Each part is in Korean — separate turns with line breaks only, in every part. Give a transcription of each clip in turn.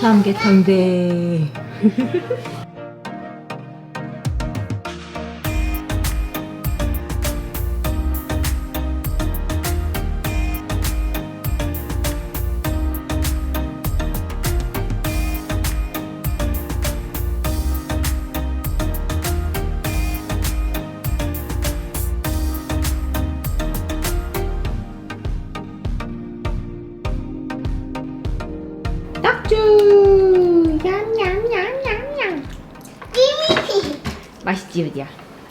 삼계탕대.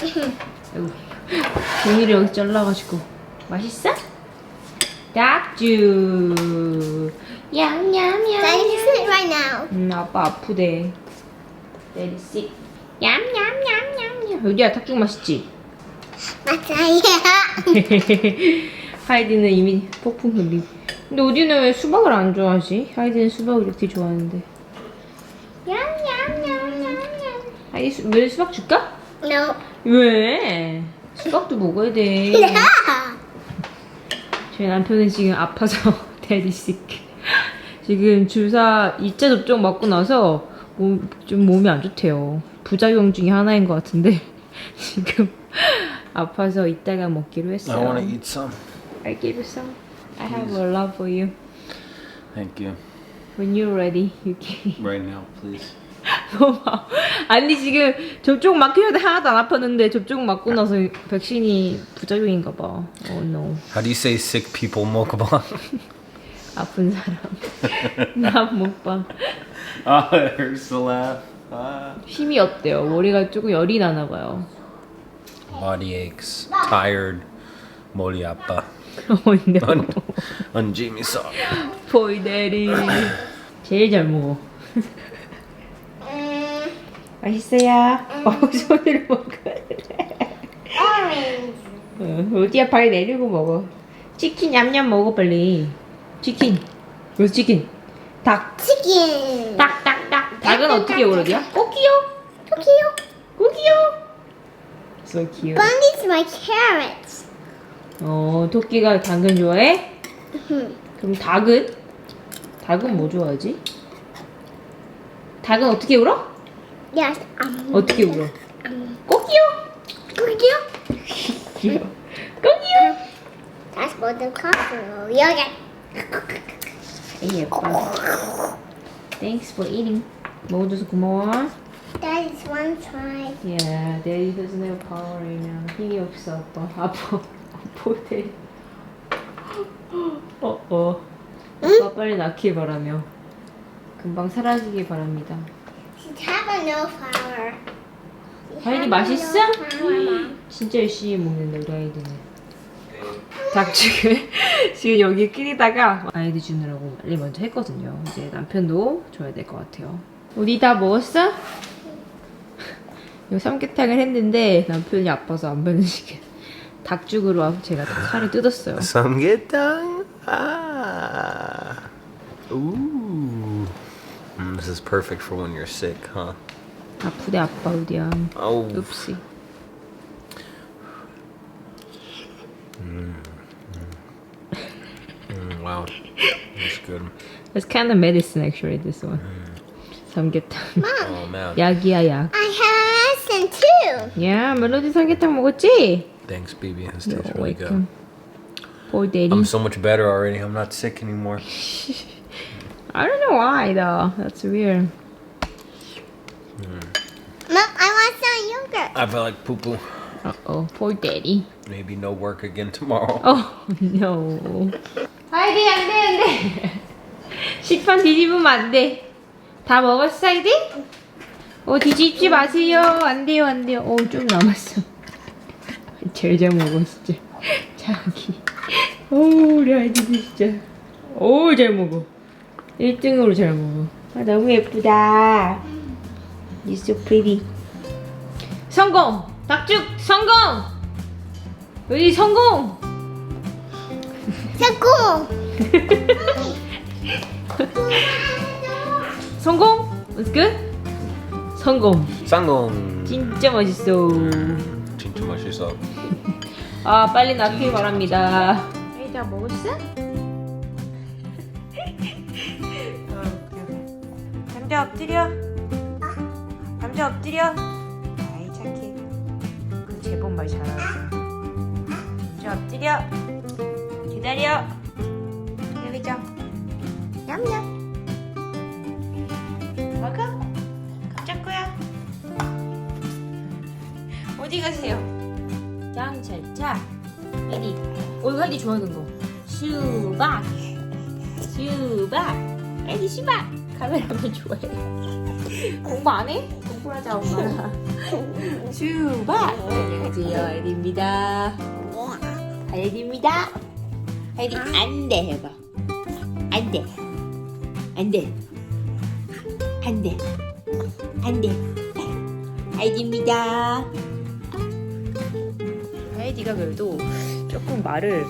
아이고, 종이를 여기 잘라가지고 맛있어? 딱주. 얌얌얌.
Daddy, sit right now.
음 아빠 아프대. 내리씨. 얌얌얌얌얌. 어디야 닭죽 맛있지?
맞아요.
하이디는 이미 폭풍 흘리. 근데 어디는 왜 수박을 안 좋아하지? 하이디는 수박을 이렇게 좋아하는데.
얌얌얌얌얌.
하이디 수, 왜 수박 줄까?
No.
왜? 수박도 먹어야 돼. 저희 남편은 지금 아파서 데리식. 지금 주사 2차 접종 맞고 나서 몸, 좀 몸이 안 좋대요. 부작용 중에 하나인 것 같은데 지금 아파서 이따가 먹기로
I
했어요.
want to eat some.
I give you some. I have a love for you.
Thank you.
When you're ready, you can.
Right now, please.
고마워. 아니 지금 접종 맞기 전에 하나도 안 아팠는데 접종 맞고 나서 백신이 부작용인가 봐. Oh no.
How do you say sick people mukbang?
아픈 사람. 나 먹방.
Ah, it hurts to laugh. Ah.
힘이 없대요. 머리가 조금 열이 나나 봐요.
Body aches, tired, 머리 아파.
Oh no.
안, 안 재밌어.
보이데리. 제일 잘 먹어. 맛있어요. 어, 손으로 먹어야 돼. 어, 어디야 발 내리고 먹어. 치킨 냠냠 먹어 빨리. 치킨. 왜 치킨? 닭.
Chicken.
닭, 닭, 닭. 닭은 어떻게 오르냐? 꼬끼요.
Tokyo.
꼬끼요. So cute.
Bunny's my carrots.
어, 토끼가 당근 좋아해? 그럼 닭은? 닭은 뭐 좋아하지? 닭은 어떻게 울어?
Yes. Um,
어떻게 울어?
um.
귀여워. 꼬끼요.
That's what the cockroach. Yoga.
에이, 예뻐. Thanks for eating. 먹어줘서 고마워.
That is one try.
Yeah, Daddy doesn't have power right now. 힘이 없어, 아빠. 아파. Daddy. 어, 어. 아빠 빨리 낳길 바라며. 금방 사라지길 바랍니다.
She's having no flour. She's
하이디
having
맛있어?
No flour, Mom.
진짜 열심히 먹는다, 우리 아이디는. 닭죽을 지금 여기 끓이다가 아이디 주느라고 빨리 먼저 했거든요. 이제 남편도 줘야 될 것 같아요. 우리 다 먹었어? 이 삼계탕을 했는데 남편이 아파서 안 변시게 닭죽으로 와서 제가 다 살을 뜯었어요.
Samgyetang. Ah. Ooh. Mm, this is perfect for when you're sick, huh?
아프대 아빠 어디야.
Oh.
읍시.
Mm, wow. That's good.
It's kind of medicine actually this one. 삼계탕.
Oh man.
약이야 약.
I have a lesson too.
야 멜로디 삼계탕 먹었지?
Thanks, baby. This
You're
tastes really good.
welcome. Poor daddy.
I'm so much better already. I'm not sick anymore.
I don't know why though. That's weird.
Mom, I want some yogurt.
I feel like poo poo.
Uh oh, poor daddy.
Maybe no work again tomorrow.
Oh no. 하이디 안돼 안돼. 식판 뒤집으면 안 돼. 다 먹었어 하이디? 어 뒤집지 마세요. 안 돼요 안 돼요. 어좀 남았어. 제일 잘 먹어 진짜. 자기. 오 우리 아이디도 진짜. 오잘 먹어. 1등으로 잘 먹어. 아 너무 예쁘다. You're so pretty. 성공! 닭죽 성공! 여기 성공!
성공.
성공? It's good? 성공.
쌍공.
진짜 맛있어.
진짜 맛있어.
아, 빨리 낳길 바랍니다. 에이, 다 먹었어? 감자 엎드려. 감자 엎드려. 아이 착해. 그 제법 말 잘하지. 감자 엎드려. 기다려. 여기 좀. 냠냠. 먹어. 감자 거야. 어디 가세요? 어, 이거 에디 좋아하는 거. 수박. 수박. 에디 수박. 카메라맨 좋아해. 공부 안 해? 공부하자 엄마랑. 수박. 안녕하세요 에디입니다. 에디입니다. 에디 안돼 해봐. 안돼. 안돼. 안돼. 안돼. 아이디입니다. 하이디가 그래도 조금 말을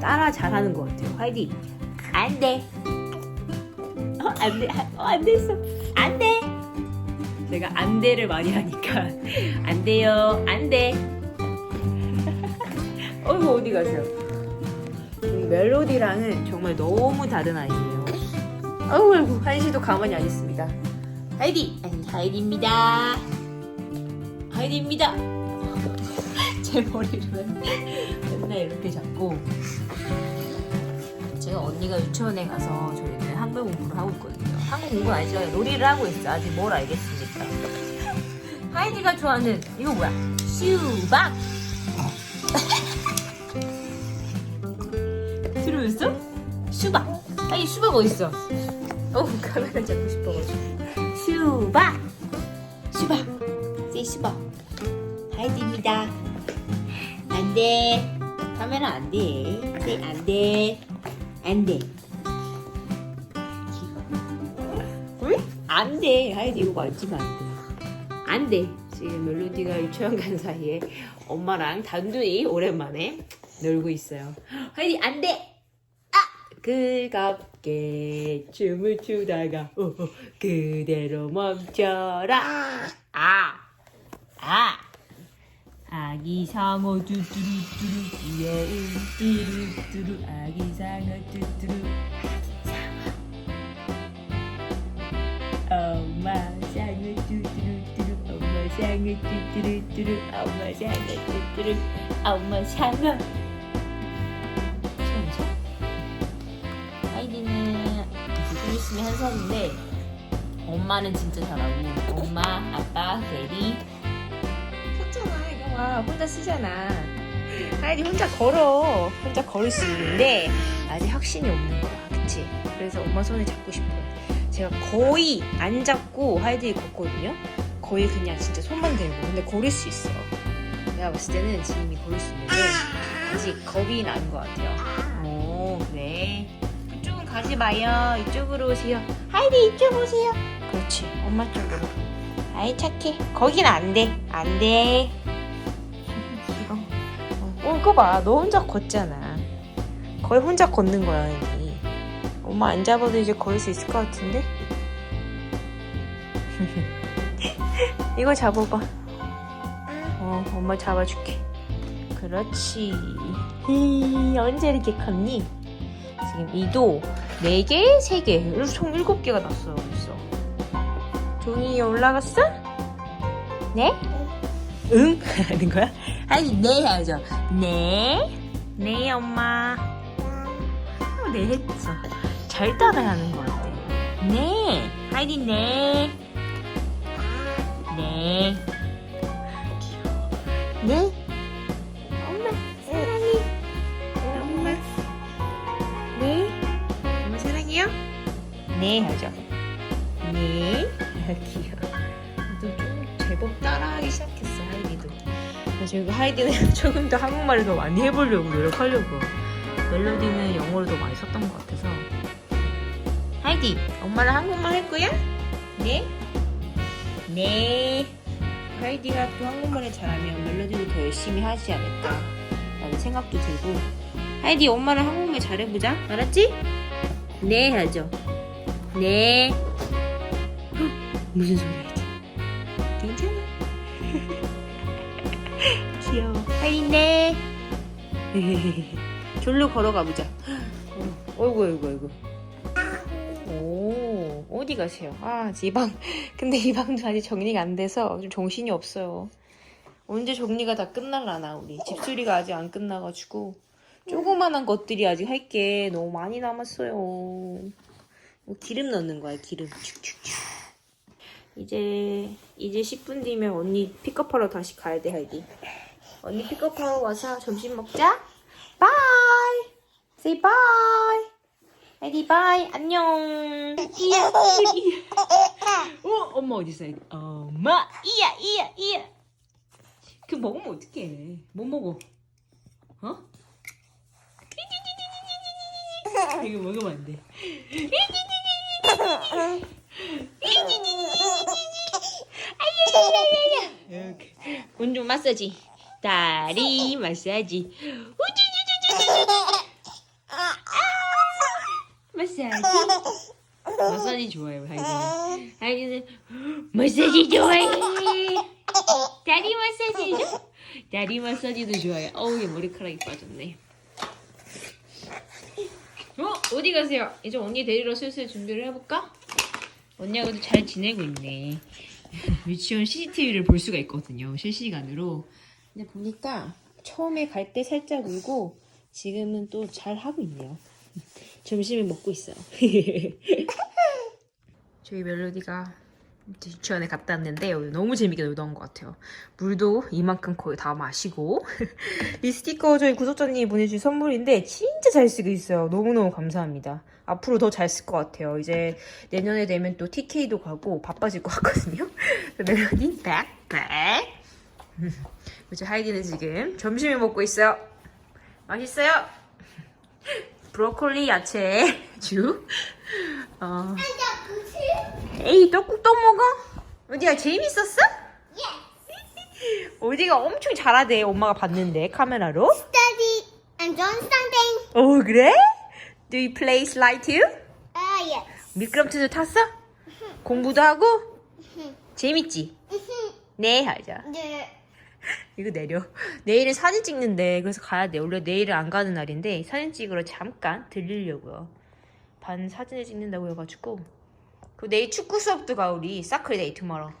따라 잘하는 것 같아요. 하이디, 안 돼. 어, 안 돼. 어, 안 됐어. 안 돼. 제가 안 돼를 많이 하니까 안 돼요. 안 돼. 어이구 어디 가세요? 이 멜로디랑은 정말 너무 다른 아이예요. 어이구 어이구 한시도 가만히 안 있습니다. 하이디, 아니 하이디입니다. 하이디입니다. 제 머리를 맨날 이렇게 잡고 제가 언니가 유치원에 가서 저희는 한글 공부를 하고 있거든요. 한국 공부 아니죠? 놀이를 하고 있어. 아직 뭘 알겠습니까? 하이디가 좋아하는 이거 뭐야? 수박. 들어있어? 수박. 아니 수박 어딨어? 어 카메라 잡고 싶어가지고. 수박. 수박. 세 수박. 하이디입니다. 안 돼. 카메라 안 돼. 네, 안 돼. 안 돼. 안 돼. 하이디 이거 만지면 안 돼. 지금 멜로디가 유치원 간 사이에 엄마랑 단둘이 오랜만에 놀고 있어요. 하이디 안 돼. 아! 그갑게 춤을 추다가 어, 어, 그대로 멈춰라. 아! 아! 아기 상어 뚜뚜루뚜루 귀여운 뚜루뚜루 아기 상어 뚜뚜루 엄마 상어 뚜뚜루뚜루 엄마 상어 뚜뚜루뚜루 엄마 상어 뚜뚜루 엄마 상어 처음이죠? 아이디는 좀 있으면 한 살인데 엄마는 진짜 잘하고 엄마, 아빠, 대리 썼잖아 봐 혼자 쓰잖아 하이디 혼자 걸어 혼자 걸을 수 있는데 아직 확신이 없는 거야 그치? 그래서 엄마 손을 잡고 싶어요 제가 거의 안 잡고 하이디 걷거든요 거의 그냥 진짜 손만 대고 근데 걸을 수 있어 내가 봤을 때는 지금이 걸을 수 있는데 아직 겁이 나는 것 같아요 오 그래 그쪽은 가지 마요 이쪽으로 오세요 하이디 이쪽 오세요 그렇지 엄마 쪽으로 아이 착해. 거긴 안 돼. 안 돼. 어, 이거 봐. 너 혼자 걷잖아. 거의 혼자 걷는 거야, 이미. 엄마 안 잡아도 이제 걸을 수 있을 것 같은데? 이거 잡아봐. 어, 엄마 잡아줄게. 그렇지. 히, 언제 이렇게 컸니? 지금 이도 4개, 3개, 총 7개가 났어요, 벌써. 종이 위에 올라갔어? 네? 응? 하는 거야? 아니 네 해야죠 네? 네 엄마 어, 네 했어 잘 따라하는 것 같아 네 하이디 네 네. 귀여워. 네? 엄마 사랑해 엄마 네? 엄마 사랑해요? 네 하죠 네. 귀여워. 또 좀 제법 따라하기 시작했어, 하이디도. 그래서 이거 하이디는 조금 더 한국말을 더 많이 해보려고 노력하려고. 멜로디는 영어를 더 많이 썼던 것 같아 서. 하이디, 엄마랑 한국말 할 거야? 네? 네. 하이디가 또 한국말을 잘하면 멜로디도 더 열심히 하지 않을까. 라는 생각도 들고. 하이디, 엄마랑 한국말 잘해보자. 알았지? 네, 하죠. 네. 무슨 소리야 이게? 괜찮아. 귀여워. 빨리네. 졸로 걸어가 보자. 어, 어이구 어이구 어이구. 어디 가세요? 아, 이 방. 근데 이 방도 아직 정리가 안 돼서 좀 정신이 없어요. 언제 정리가 다 끝날라나, 우리. 집수리가 아직 안 끝나가지고. 조그만한 것들이 아직 할 게 너무 많이 남았어요. 뭐 기름 넣는 거야, 기름. 축축축. 이제, 이제 10분 뒤면 언니 픽업하러 다시 가야 돼, 하이디. 언니 픽업하러 와서 점심 먹자. 바이! Say bye! 하이디 바이! 안녕! 이야. 어, 엄마 어디 있어, 하이디? 엄마! 이야, 이야, 이야! 그 먹으면 어떡해. 못 먹어. 어? 이거 먹으면 안 돼. 이렇게. 운동 마사지. 다리 마사지. 우쭈쭈쭈쭈쭈쭈. 아, 마사지. 좋아해요, 하이디는. 하이디는 마사지 좋아해. 다리 마사지죠? 다리 마사지도 좋아해. 어우, 얘 머리카락이 빠졌네. 어? 어디 가세요? 이제 언니 데리러 슬슬 준비를 해볼까? 언니하고도 잘 지내고 있네. 유치원 CCTV를 볼 수가 있거든요. 실시간으로. 근데 보니까 처음에 갈 때 살짝 울고 지금은 또 잘 하고 있네요. 점심을 먹고 있어요. 저희 멜로디가 유치원에 갔다 왔는데 너무 재밌게 놀다 온 것 같아요. 물도 이만큼 거의 다 마시고 이 스티커 저희 구독자님이 보내주신 선물인데 진짜 잘 쓰고 있어요. 너무너무 감사합니다. 앞으로 더 잘 쓸 것 같아요. 이제 내년에 되면 또 TK도 가고 바빠질 것 같거든요. 멜로디 백백. 하이디는 지금 점심을 먹고 있어요. 맛있어요? 브로콜리 야채 죽. 어. 에이 떡국 또 먹어? 어디야 재밌었어? 어디가 엄청 잘하대 엄마가 봤는데 카메라로
Study and doing something.
어 그래? Do you play slide too?
Uh, yes.
미끄럼틀도 탔어? 공부도 하고? 재밌지? 네 하자
The
이거 내려 내일은 사진 찍는데 그래서 가야 돼 원래 내일은 안 가는 날인데 사진 찍으러 잠깐 들리려고요 반 사진을 찍는다고 해가지고 그 내일 축구 수업도 가 우리 사클 데이 tomorrow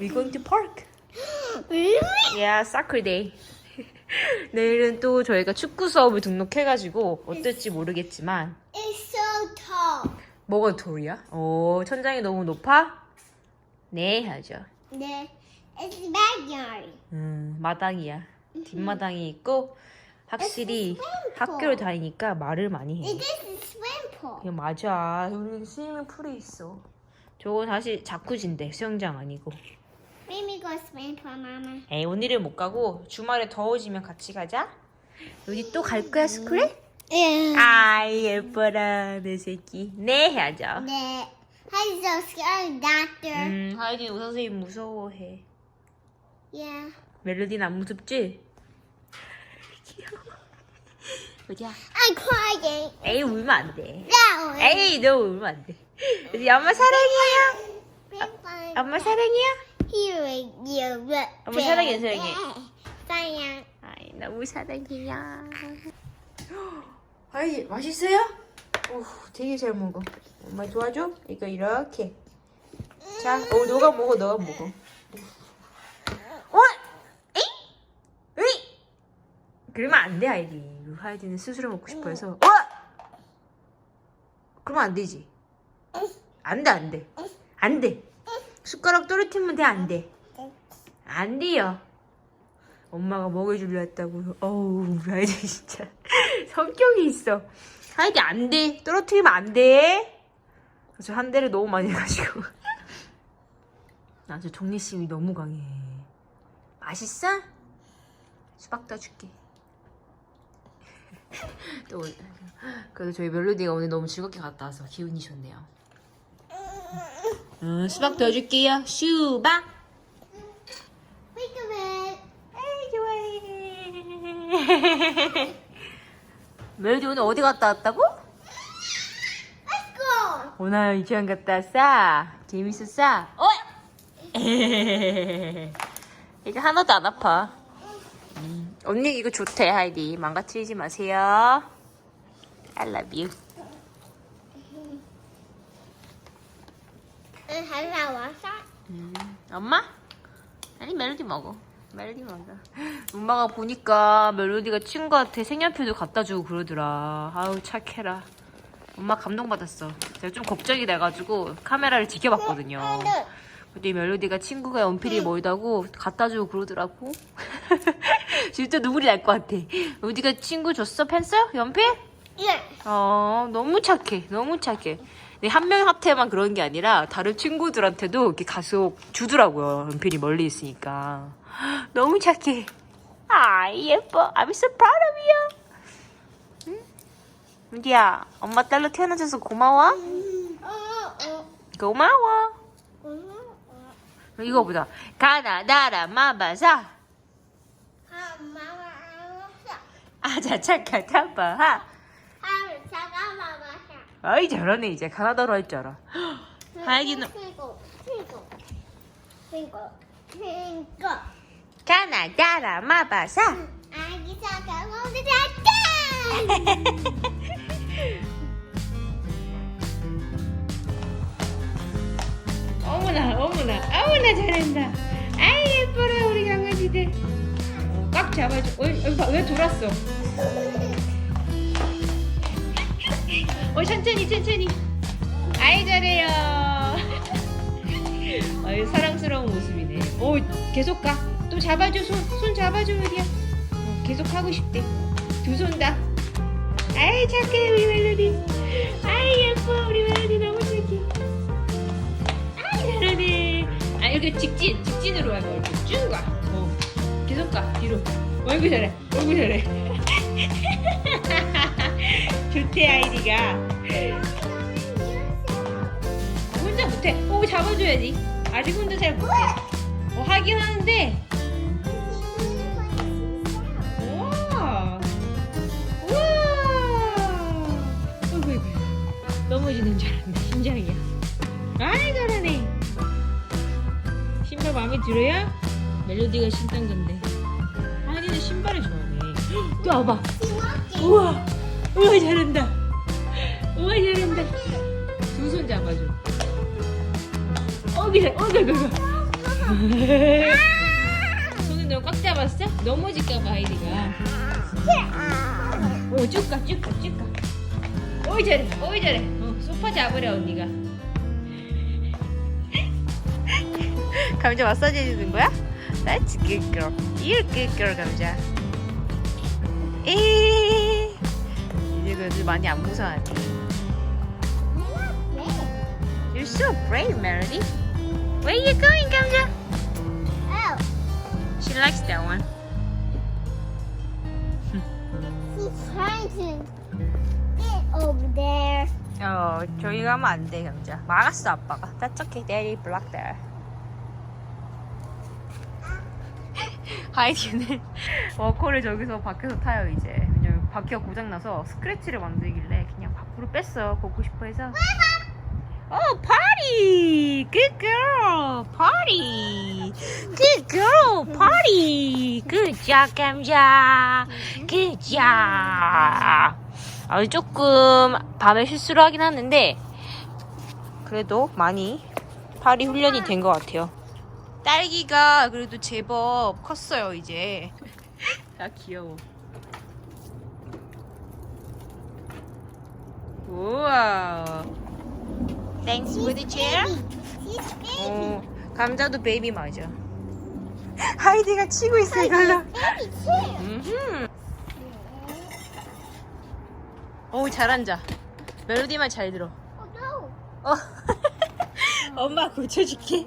We going to park? Yeah, day. 내일은 또 저희가 축구 수업을 등록해가지고 어떨지 모르겠지만
It's so tall.
뭐가 돌이야? 오, 천장이 너무 높아? 네, 하죠.
The it's backyard.
음, 마당이야. 뒷마당이 있고 확실히 학교를 다니니까 말을 많이 해.
It is a swim pool.
이거 맞아. 우리 스위밍 풀에 있어. 저거 사실 자쿠지인데 수영장 아니고.
Let me go swim pool, Mama.
에이, 오늘은 못 가고 주말에 더워지면 같이 가자. 우리 또갈 거야 스쿨에?
Yeah.
아이 예뻐라 내 새끼 네 해야죠
The I'm so scared, Doctor.
음 하이디 의사 선생님 무서워해
Yeah.
멜로디는 안 무섭지? 귀여워 어디야?
I'm crying.
에이 울면 안돼
No.
에이 너 울면 안돼 우리 엄마 사랑해요
Bye.
엄마 사랑해요
you look.
엄마 사랑해 사랑해
사랑.
아이 너무 사랑해요 아이 맛있어요? 오 되게 잘 먹어 엄마 도와줘? 이거 이렇게 자, 어, 너가 먹어, 너가 먹어. 어? 에이? 에이? 그러면 안 돼, 아이디. 하이디는 스스로 먹고 싶어 해서. 어? 그러면 안 되지. 안 돼, 안 돼. 안 돼. 숟가락 떨어뜨리면 돼, 안 돼. 안 돼요. 엄마가 먹여주려 했다고. 어우, 우리 아이디 진짜 성격이 있어. 하이디 안 돼. 떨어뜨리면 안 돼. 저한 대를 너무 많이 해가지고. 아주 독립심이 너무 강해. 맛있어? 수박 떠줄게. 또 그래도 저희 멜로디가 오늘 너무 즐겁게 갔다 와서 기분이 좋네요. 음, 수박 떠줄게요. 수박.
A minute.
에이 좋아해. 멜로디 오늘 어디 갔다 왔다고? 오늘 유치원 갔다 왔어? 재밌었어? 어? 이거 하나도 안 아파. 음, 언니 이거 좋대 하이디 망가뜨리지 마세요. I love you.
오늘 잘 나왔어?
음, 엄마? 아니 멜로디 먹어. 멜로디 먹어. 엄마가 보니까 멜로디가 친구한테 색연필도 갖다 주고 그러더라. 아우 착해라. 엄마 감동받았어. 제가 좀 걱정이 돼가지고 카메라를 지켜봤거든요. 근데 이 멜로디가 친구가 연필이 멀다고 갖다 주고 그러더라고. 진짜 눈물이 날 것 같아. 어디가 친구 줬어 펜슬? 연필?
예.
어, 너무 착해. 너무 착해. 근데 한 명한테만 그런 게 아니라 다른 친구들한테도 이렇게 가서 주더라고요. 연필이 멀리 있으니까. 너무 착해. 아, 예뻐. I'm so proud of you. 응? 은디야, 엄마 딸로 태어나줘서 고마워? 고마워.
어, 어.
이거 보자. 가나다라 마바사.
엄마가 알았어.
아자 착하 타바하.
하루 잠깐만.
아이 잘하네 이제 가나다로 할 줄 알아. 하이기는
그리고 그리고 그리고 그리고
가나다라 마바사.
아기 잠깐 오늘 잠깐.
어머나 어머나 어머나 잘한다 아이 예뻐라 우리 강아지들 어, 꽉 잡아줘 어, 어, 봐, 왜 돌았어? 어 천천히 천천히. 아이 잘해요. 아유 사랑스러운 모습이네. 오 계속 가 또 잡아줘 손. 손 잡아줘 우리야. 어, 계속 하고 싶대. 두 손 다. 아이 착해 우리 멜로디. 아이 예뻐. 우리 멜로디 너무 착해. 아이 잘하네. 아 이렇게 직진 직진으로 하면 이렇게 쭉 가. 어. 계속 가 뒤로. 어이구 잘해 어이구 잘해. 좋대 아이디가. 혼자 못해. 어 잡아줘야지. 아직 혼자 잘 못해. 어 하긴 하는데. 넘어지는 줄 알았네. 심장이야. 아이 잘하네. 신발 마음에 들어요? 멜로디가 신던 건데 신발을 좋아하네 또 와봐. 우와. 우와 잘한다. 우와 잘한다. 두 손 잡아줘. 어기 어기 어기 손은 너무 꽉 잡았어? 넘어질까봐 하이디가. 오 쭉 가 쭉 가 쭉 가. 오이 잘해 오이 잘해. 어, 소파 잡으래 언니가. 감자 마사지 해주는 거야? That's a good girl. You're a good girl, 감자. 에이. 이제 그래도 많이 안 무서워하네. You're so brave, Melody. Where are you going, 감자?
Oh,
She likes that one.
he's trying to get over there.
어, 저기 가면 안 돼, 감자. 막았어, 아빠가. That's okay, Daddy blocked there. 하이디는 워커를 저기서 밖에서 타요, 이제. 왜냐면 바퀴가 고장나서 스크래치를 만들길래 그냥 밖으로 뺐어. 걷고 싶어 해서. 어, 파리! Good girl! 파리! Good girl! 파리! Good job, 감자! Good job! 아, 조금 밤에 실수를 하긴 하는데 그래도 많이 팔이 훈련이 된 것 같아요. 딸기가 그래도 제법 컸어요 이제. 아 귀여워. 우와. Thanks for the chair. 어, 감자도 베이비 맞아. 하이디가 치고 있어 이걸로.
Baby too.
음흠. 오, 잘 앉아. 멜로디만 잘 들어.
Oh no.
어. 엄마 고쳐줄게.